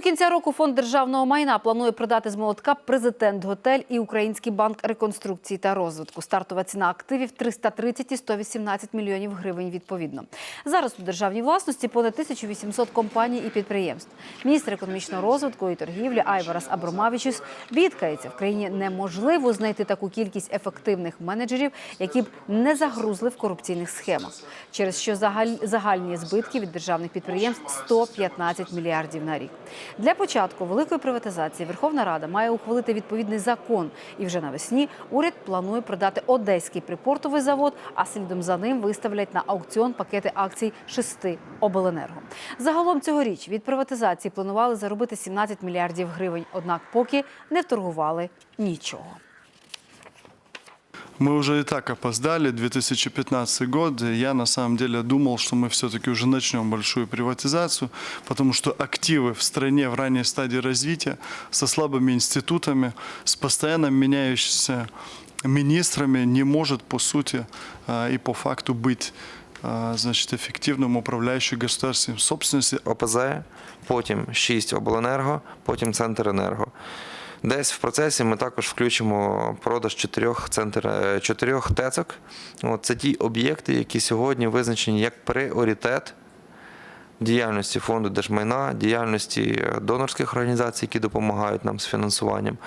кінця року фонд державного майна планує продати з молотка президент готель і Український банк реконструкції та розвитку. Стартова ціна активів 330 і 118 мільйонів гривень відповідно. Зараз у державній власності понад 1800 компаній і підприємств. Міністр економічного розвитку і торгівлі Айварас Абромавічус бідкається в країні неможливо знайти таку кількість ефективних менеджерів, які б не загрузли в корупційних схемах, через що загаль- загальні збитки від державних підприємств 115 мільярдів на рік. Для початку великої приватизації Верховна Рада має ухвалити відповідний закон. І вже навесні уряд планує продати одеський припортовий завод, а слідом за ним виставлять на аукціон пакети акцій шести обленерго. Загалом цьогоріч від приватизації планували заробити 17 мільярдів гривень. Однак поки не вторгували нічого. Мы уже и так опоздали, 2015 год. Я на самом деле думал, что мы все-таки уже начнем большую приватизацию, потому что активы в стране в ранней стадии развития, со слабыми институтами, с постоянно меняющимися министрами не может по сути а, и по факту быть а, значит, эффективным управляющим государственной собственностью. ОПЗ, потім 6 обленерго, потім Центренерго. Десь в процесі ми також включимо продаж чотирьох центр е, чотирьох тецок. От це ті об'єкти, які сьогодні визначені як пріоритет діяльності фонду держмайна, діяльності е, донорських організацій, які допомагають нам з фінансуванням.